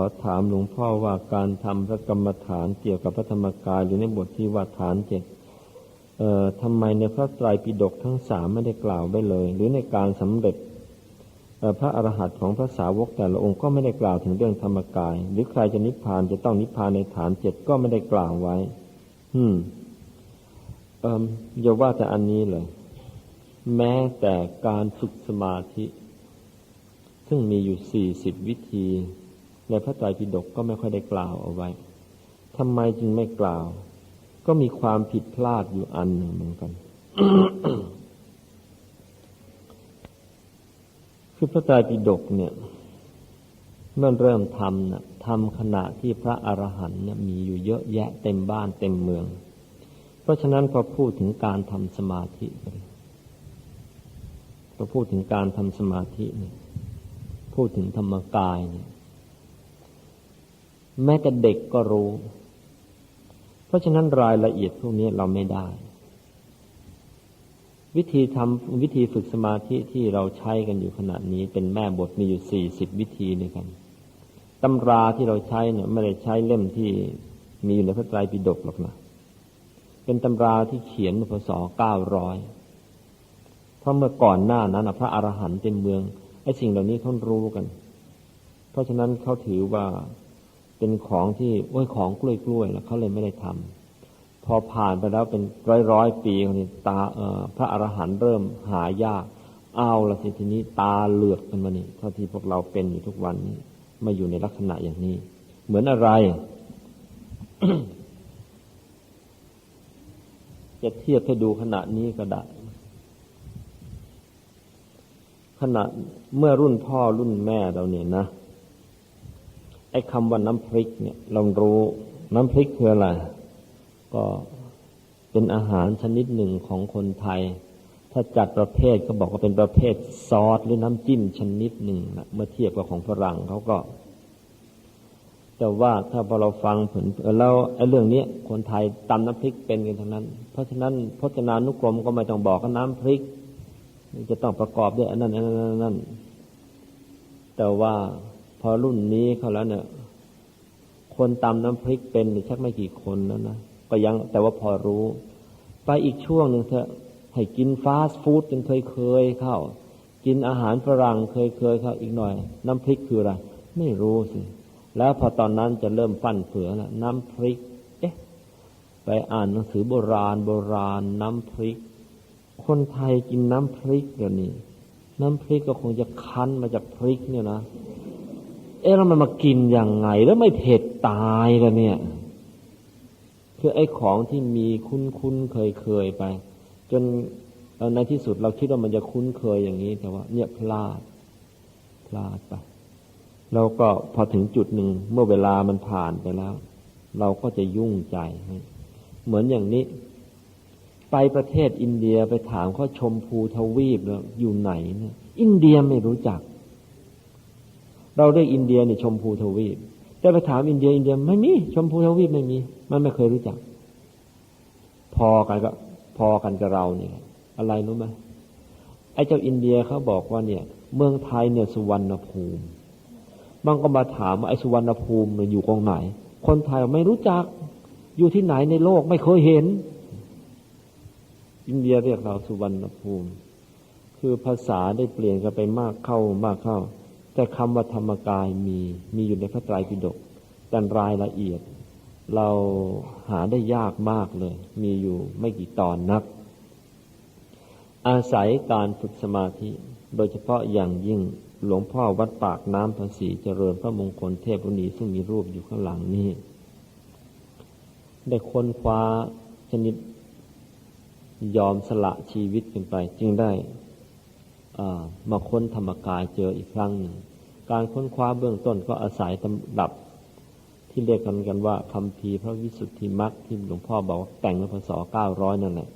อถามหลวงพ่อว่าการทำพระกรรมฐานเกี่ยวกับพระธรรมกายหรือในบทที่ว่าฐานเจ็ดเอ่อทำไมในพระไตรปิฎกทั้งสามไม่ได้กล่าวไว้เลย หรือในการสำเร็จพระอรหันต์ของพระสาวกแต่ละองค์ก็ไม่ได้กล่าวถึงเรื่องธรรมกาย หรือใครจะนิพพานจะต้องนิพพานในฐานเจ็ดก็ไม่ได้กล่าวไว้ อืม เอ่ออย่าว่าแต่อันนี้เลย แม้แต่การฝึกสมาธิ ซึ่งมีอยู่สี่สิบวิธี ในพระไตรปิฎกก็ไม่ค่อยได้กล่าวเอาไว้ทำไมจึงไม่กล่าว ก็มีความผิดพลาดอยู่อันหนึ่งเหมือนกันคือพระไตรปิฎกเนี่ยเมื่อเริ่มทำนะทำขณะที่พระอรหันต์เนี่ยมีอยู่เยอะแยะเต็มบ้านเต็มเมือง เพราะฉะนั้นพอพูดถึงการทำสมาธิพอพูดถึงการทำสมาธิเนี่ยพูดถึงธรรมกายเนี่ย แม้แต่เด็กก็รู้ เพราะฉะนั้นรายละเอียดพวกนี้เราไม่ได้ วิธีทำวิธีฝึกสมาธิที่เราใช้กันอยู่ขณะนี้ เป็นแม่บทมีอยู่สี่สิบวิธีด้วยกันตำราที่เราใช้เนี่ยไม่ได้ใช้เล่มที่มีอยู่ในพระไตรปิฎกหรอกนะ เป็นตำราที่เขียนพศเก้าร้อยเพราะเมื่อก่อนหน้านั้นพระอรหันต์เต็มเมืองไอ้สิ่งเหล่านี้เขารู้กัน เพราะฉะนั้นเขาถือว่า เป็นของที่โอ้ยของกล้วยๆแล้วเขาเลยไม่ได้ทำพอผ่านไปแล้วเป็นร้อยร้อยๆปีนี่ตาเอ่อพระอรหันต์เริ่มหายากเอาละสิทีนี้ตาเหลือกกันมานี่เท่าที่พวกเราเป็นอยู่ทุกวันนี้มาอยู่ในลักษณะอย่างนี้ เหมือนอะไร จะเทียบให้ดูขณะนี้ก็ได้ขณะเมื่อรุ่นพ่อรุ่นแม่เราเนี่ยนะ ไอ้คำว่าน้ำพริกเนี่ยเรารู้น้ำพริกคืออะไร ก็เป็นอาหารชนิดหนึ่งของคนไทย ถ้าจัดประเภทก็บอกว่าเป็นประเภทซอสหรือน้ำจิ้มชนิดหนึ่งนะเมื่อเทียบกับของฝรั่งเขาก็ แต่ว่าถ้าพอเราฟังผลแล้วไอ้เรื่องนี้คนไทยตำน้ำพริกเป็นกันทั้งนั้น เพราะฉะนั้นพจนานุกรมก็ไม่ต้องบอกว่าน้ำพริก จะต้องประกอบด้วยอันนั้นอันนั้นอันนั้นแต่ว่า พอรุ่นนี้เขาแล้วเนี่ย คนตำน้ำพริกเป็นชักไม่กี่คนแล้วนะก็ยังแต่ว่าพอรู้ ไปอีกช่วงหนึ่งเถอะให้กินฟาสต์ฟู้ดจนเคยเคยเข้า กินอาหารฝรั่งเคยเคยเข้าอีกหน่อย น้ำพริกคืออะไร ไม่รู้สิ แล้วพอตอนนั้นจะเริ่มฟั่นเฟือแล้วน้ำพริก เอ๊ะ ไปอ่านหนังสือโบราณโบราณ น้ำพริก คนไทยกินน้ำพริกเดี๋ยวนี้น้ำพริกก็คงจะคั้นมาจากพริกเนี่ยนะ เอ๊ะแล้วมันมากินยังไง แล้วไม่เผ็ดตายแล้วเนี่ย คือไอ้ของที่มีคุ้นคุ้นเคยเคยไป จนในที่สุดเราคิดว่ามันจะคุ้นเคยอย่างนี้ แต่ว่า เนี่ยพลาด พลาดไปเราก็พอถึงจุดหนึ่งเมื่อเวลามันผ่านไปแล้ว เราก็จะยุ่งใจ เหมือนอย่างนี้ ไปประเทศอินเดียไปถามเขาชมพูทวีปแล้วอยู่ไหนเนี่ย อินเดียไม่รู้จัก เราเรียกอินเดียเนี่ยชมพูทวีป แต่ไปถามอินเดียอินเดียไม่มีชมพูทวีปไม่มี มันไม่เคยรู้จัก พอกันก็พอกันกับเราเนี่ย อะไรรู้ไหมไอ้เจ้าอินเดียเขาบอกว่าเนี่ย เมืองไทยเนี่ยสุวรรณภูมิบางก็มาถามว่าไอ้สุวรรณภูมิเนี่ยอยู่ตรงไหน คนไทยไม่รู้จัก อยู่ที่ไหนในโลกไม่เคยเห็น อินเดียเรียกเราสุวรรณภูมิ คือภาษาได้เปลี่ยนกันไปมากเข้ามากเข้า แต่คำว่าธรรมกายมีมีอยู่ในพระไตรปิฎกแต่รายละเอียด เราหาได้ยากมากเลย มีอยู่ไม่กี่ตอนนัก อาศัยการฝึกสมาธิ โดยเฉพาะอย่างยิ่งหลวงพ่อวัดปากน้ำภาษีเจริญพระมงคลเทพบุณีซึ่งมีรูปอยู่ข้างหลังนี้ ได้ค้นคว้าชนิดยอมสละชีวิตกันไป จึงได้มาค้นธรรมกายเจออีกครั้งหนึ่ง การค้นคว้าเบื้องต้นก็อาศัยตำดับที่เรียกกันกันว่าคำพีพระวิสุทธิมรรคที่หลวงพ่อบอกว่าแต่งในพศเก้าร้อยนั่นแหละ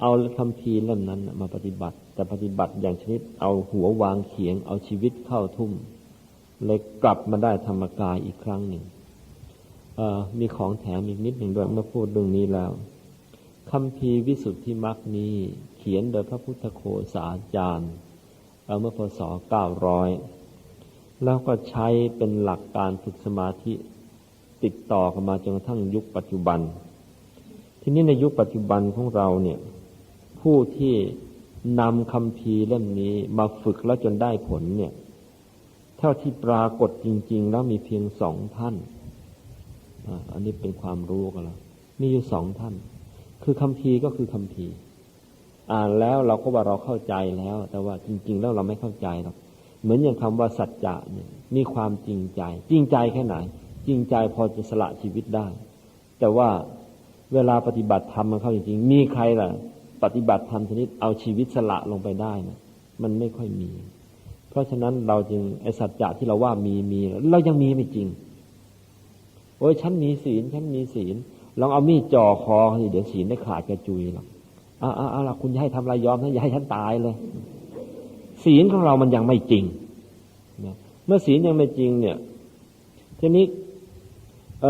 เอาคำพีเล่มนั้นมาปฏิบัติ แต่ปฏิบัติอย่างชนิดเอาหัววางเขียง เอาชีวิตเข้าทุ่ม เลยกลับมาได้ธรรมกายอีกครั้งหนึ่งมีของแถมอีกนิดหนึ่งด้วยเมื่อพูดเรื่องนี้แล้วคำพีวิสุทธิมรรคนี้เขียนโดยพระพุทธโคสาจารย์เมื่อพศเก้าร้อย แล้วก็ใช้เป็นหลักการฝึกสมาธิติดต่อกันมาจนกระทั่งยุคปัจจุบัน ทีนี้ในยุคปัจจุบันของเราเนี่ย ผู้ที่นำคำพีเล่มนี้มาฝึกแล้วจนได้ผลเนี่ย เท่าที่ปรากฏจริง ๆ แล้วมีเพียงสองท่านอันนี้เป็นความรู้กันแล้วมีอยู่สองท่าน คือคำพีก็คือคำพีอ่านแล้วเราก็ว่าเราเข้าใจแล้ว แต่ว่าจริง ๆ แล้วเราไม่เข้าใจหรอก เหมือนอย่างคำว่าสัจจะเนี่ยมีความจริงใจ จริงใจแค่ไหน จริงใจพอจะสละชีวิตได้ แต่ว่าเวลาปฏิบัติธรรมมันเข้าจริงๆ มีใครล่ะ ปฏิบัติธรรมชนิดเอาชีวิตสละลงไปได้นะมันไม่ค่อยมี เพราะฉะนั้นเราจึงไอสัจจะที่เราว่ามีมีเรายังมีไม่จริง โอ้ยฉันมีศีลฉันมีศีลลองเอามีดจ่อคอสิเดี๋ยวศีลได้ขาดกระจุยหรอกอ่าอ่าอ่าคุณจะให้ทำอะไรยอมนะอย่าให้ฉันตายเลย ศีลของเรามันยังไม่จริงนะเมื่อศีลยังไม่จริงเนี่ยทีนี้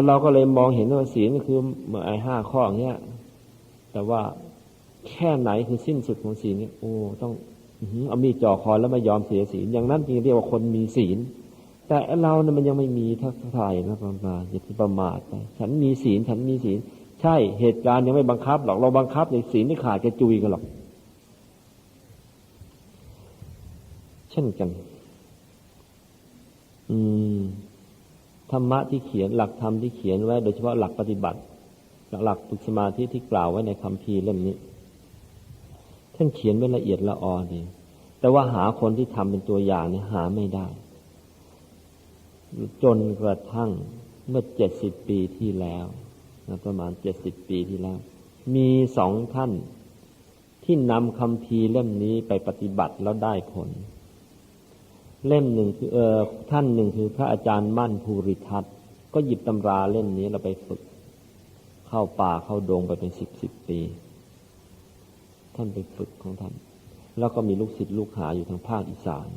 เราก็เลยมองเห็นว่าศีลคือเมื่อไอ้ห้าข้ออย่างเงี้ย แต่ว่าแค่ไหนคือสิ้นสุดของศีลเนี่ยโอ้ต้องเอามีดจ่อคอแล้วไม่ยอมเสียศีลอย่างนั้นจริงเรียกว่าคนมีศีล แต่เราเนี่ยมันยังไม่มีท่าไหร่นะประมาณอย่าไปประมาทไปฉันมีศีลฉันมีศีล ใช่เหตุการณ์ยังไม่บังคับหรอกเราบังคับในศีลไม่ขาดกระจุยกันหรอก ช่นกัน อืมธรรมะที่เขียนหลักธรรมที่เขียนไว้ โดยเฉพาะหลักปฏิบัติหลักฝึกสมาธิที่กล่าวไว้ในคำพีเล่มนี้ ท่านเขียนไว้ละเอียดละออดี แต่ว่าหาคนที่ทำเป็นตัวอย่างเนี่ยหาไม่ได้ จนกระทั่งเมื่อเจ็ดสิบปีที่แล้วนะประมาณเจ็ดสิบปีที่แล้ว มีสองท่านที่นำคำพีเล่มนี้ไปปฏิบัติแล้วได้ผล เล่มหนึ่งคือเออท่านหนึ่งคือพระอาจารย์มั่นภูริทัตน์ก็หยิบตำราเล่มนี้เราไปฝึก เข้าป่าเข้าดงไปเป็นสิบสิบปี ท่านไปฝึกของท่าน แล้วก็มีลูกศิษย์ลูกหาอยู่ทางภาคอีสาน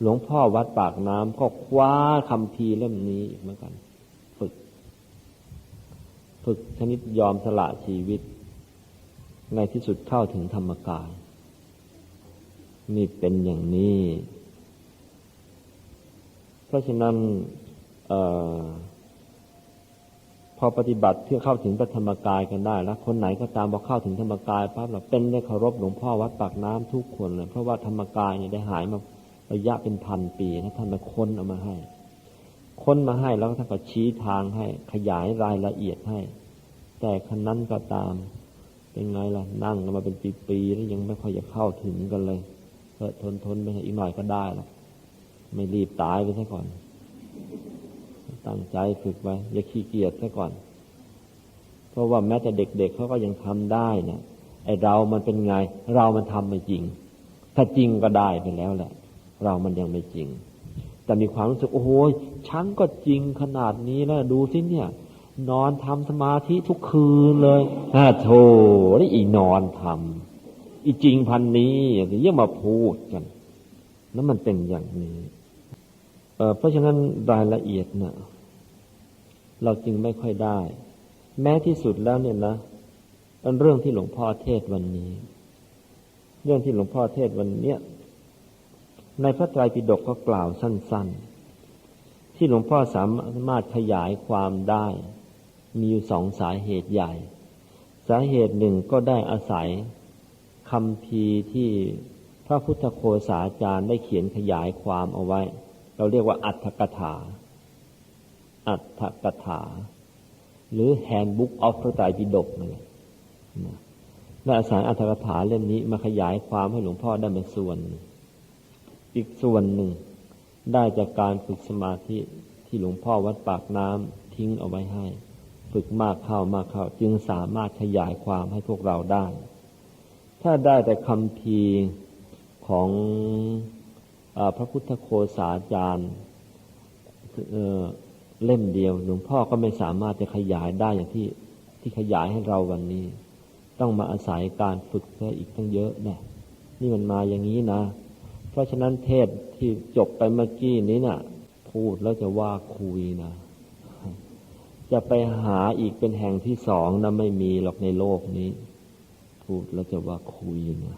หลวงพ่อวัดปากน้ำก็คว้าคำพีเล่มนี้อีกเหมือนกัน ฝึก ฝึกชนิดยอมสละชีวิต ในที่สุดเข้าถึงธรรมกายนี่เป็นอย่างนี้ ราะฉะนั้นอพอปฏิบัติเพื่อเข้าถึงพระธรรมกายกันได้ แล้ว คนไหนก็ตามพอเข้าถึงธรรมกายปั๊บเราเป็นได้เคารพหลวงพ่อวัดปากน้ำทุกคนเลยเพราะว่าธรรมกายเนี่ยได้หายมาระยะเป็นพันปีนะท่านมาค้นเอามาให้ ค้นมาให้แล้วท่านก็ชี้ทางให้ ขยายรายละเอียดให้ แต่คันนั้นก็ตาม เป็นไงล่ะนั่งมาเป็นปีๆแล้วยังไม่ค่อยจะเข้าถึงกันเลยเออทนทนไปอีกหน่อยก็ได้ละ ไม่รีบตายไปซะก่อน ตั้งใจฝึกไว้ อย่าขี้เกียจซะก่อน เพราะว่าแม้แต่เด็กๆเเขาก็ยังทำได้นะไอเรามันเป็นไง เรามันทำไม่จริง ถ้าจริงก็ได้ไปแล้วแหละ เรามันยังไม่จริง แต่มีความรู้สึกโอ้โหฉันก็จริงขนาดนี้แล้วดูสิเนี่ย นอนทำสมาธิทุกคืนเลยฮะโธ่นี่อีนอนทำอีจริงพันนี้อย่างนี้ยังมาพูดกัน แล้วมันเป็นอย่างนี้ เพราะฉะนั้นรายละเอียดนะ่ะเราจึงไม่ค่อยได้ แม้ที่สุดแล้วเนี่ยนะเรื่องที่หลวงพ่อเทศวันนี้ เรื่องที่หลวงพ่อเทศวันเนี้ยในพระไตรปิฎกก็กล่าวสั้น ๆ ที่หลวงพ่อสามารถขยายความได้ มีอยู่สองสาเหตุใหญ่ สาเหตุหนึ่งก็ได้อาศัยคำพีที่พระพุทธโคสาจารย์ได้เขียนขยายความเอาไว้ เราเรียกว่าอัตถกถา อัตถกถา หรือ Handbook of พระไตรปิฎกนั่นแหละได้อาศัยอัตถกถาเล่มนี้มาขยายความให้หลวงพ่อได้เป็นส่วน อีกส่วนหนึ่ง ได้จากการฝึกสมาธิที่หลวงพ่อวัดปากน้ำทิ้งเอาไว้ให้ ฝึกมากเข้ามากเข้า จึงสามารถขยายความให้พวกเราได้ ถ้าได้แต่คำพีของ พระพุทธโคสาจารย์เล่มเดียวหลวงพ่อก็ไม่สามารถจะขยายได้อย่างที่ที่ขยายให้เราวันนี้ ต้องมาอาศัยการฝึกเพื่ออีกตั้งเยอะนี่นี่มันมาอย่างนี้นะ เพราะฉะนั้นเทศที่จบไปเมื่อกี้นี้นะ่ะ พูดแล้วจะว่าคุยนะ จะไปหาอีกเป็นแห่งที่สองนะไม่มีหรอกในโลกนี้ พูดแล้วจะว่าคุยนะ